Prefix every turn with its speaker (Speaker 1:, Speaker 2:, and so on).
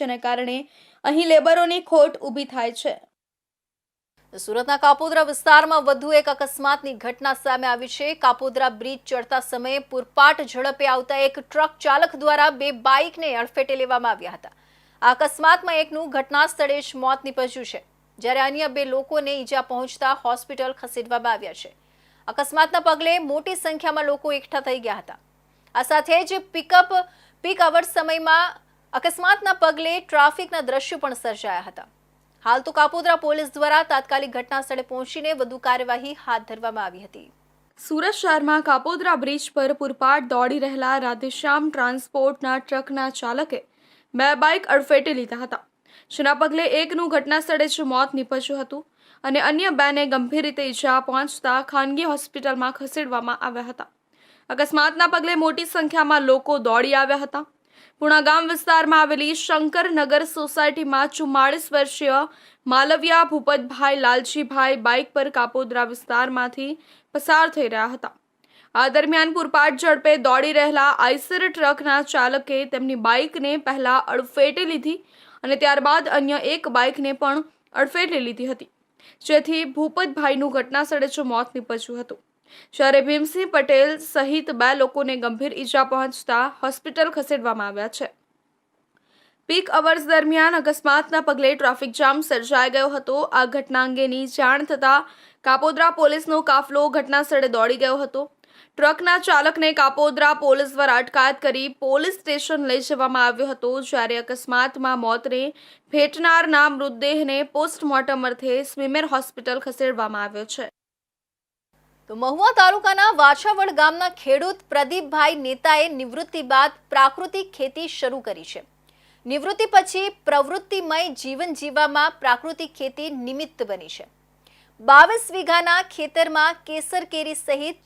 Speaker 1: જેને કારણે અહીં લેબરોની ખોટ ઊભી થાય છે.
Speaker 2: સુરતના કાપોદરા વિસ્તારમાં વધુ એક અકસ્માતની ઘટના સામે આવી છે. કાપોદરા બ્રિજ ચડતા સમયે પૂરપાટ ઝડપે આવતા એક ટ્રક ચાલક દ્વારા બે બાઇકને અડફેટે લેવામાં આવ્યા હતા. આ અકસ્માતમાં એકનું ઘટના સ્થળે જ મોત નીપજ્યું છે, જ્યારે અન્ય બે લોકોને ઈજા પહોંચતા હોસ્પિટલ ખસેડવામાં આવ્યા છે. અકસ્માતના પગલે મોટી સંખ્યામાં લોકો એકઠા થઈ ગયા હતા. આ સાથે જ પિકઅપ પીક અવર સમયમાં અકસ્માતના પગલે ટ્રાફિકના દ્રશ્યો પણ સર્જાયા હતા. હાલ તો કાપોદ્રા પોલીસ દ્વારા તાત્કાલિક ઘટના સ્થળે પહોંચીને વધુ કાર્યવાહી હાથ ધરવામાં આવી હતી.
Speaker 1: સુરત શહેરમાં કાપોદ્રા બ્રિજ પર પૂરપાટ દોડી રહેલા રાધેશ્યામ ટ્રાન્સપોર્ટના ટ્રકના ચાલકે બે બાઇક અડફેટે લીધા હતા. જેના પગલે એકનું ઘટના સ્થળે જ મોત નીપજ્યું હતું અને અન્ય બેને ગંભીર રીતે ઈજા પહોંચતા ખાનગી હોસ્પિટલમાં ખસેડવામાં આવ્યા હતા. અકસ્માતના પગલે મોટી સંખ્યામાં લોકો દોડી આવ્યા હતા. પુણા ગામ વિસ્તારમાં આવેલી શંકરનગર સોસાયટીમાં ચુમ્માળીસ વર્ષીય માલવિયા ભૂપતભાઈ લાલજીભાઈ બાઇક પર કાપોદ્રા વિસ્તારમાંથી પસાર થઈ રહ્યા હતા. આ દરમિયાન પૂરપાટ ઝડપે દોડી રહેલા આઈસર ટ્રકના ચાલકે તેમની બાઇકને પહેલા અડફેટે લીધી અને ત્યારબાદ અન્ય એક બાઇકને પણ અડફેટે લીધી હતી. જેથી ભૂપતભાઈનું ઘટના સ્થળે જ મોત નીપજ્યું હતું. જ્યારે ભીમસિંહ પટેલ સહિત બે લોકોને ગંભીર ઈજા પહોંચતા હોસ્પિટલ ખસેડવામાં આવ્યા છે. પીક અવર્સ દરમિયાન અકસ્માતના પગલે ટ્રાફિક જામ સર્જાઈ ગયો હતો. આ ઘટના અંગેની જાણ થતાં કાપોદ્રા પોલીસનો કાફલો ઘટના સ્થળે દોડી ગયો હતો. ટ્રકના ચાલકને કાપોદ્રા પોલીસ દ્વારા અટકાયત કરી પોલીસ સ્ટેશન લઈ જવામાં આવ્યો હતો, જ્યારે અકસ્માતમાં મોતને ભેટનારના મૃતદેહને પોસ્ટમોર્ટમ અર્થે સ્વિમેર હોસ્પિટલ ખસેડવામાં આવ્યો છે.
Speaker 2: તો મહુવા તાલુકાના વાછાવડ ગામના ખેડૂત પ્રદીપભાઈ નેતાએ નિવૃત્તિ બાદ પ્રાકૃતિક ખેતી શરૂ કરી છે. નિવૃત્તિ પછી પ્રવૃત્તિમય જીવન જીવવામાં પ્રાકૃતિક ખેતી નિમિત્ત બની છે. બાવીસ વીઘાના ખેતરમાં કેસર કેરી સહિત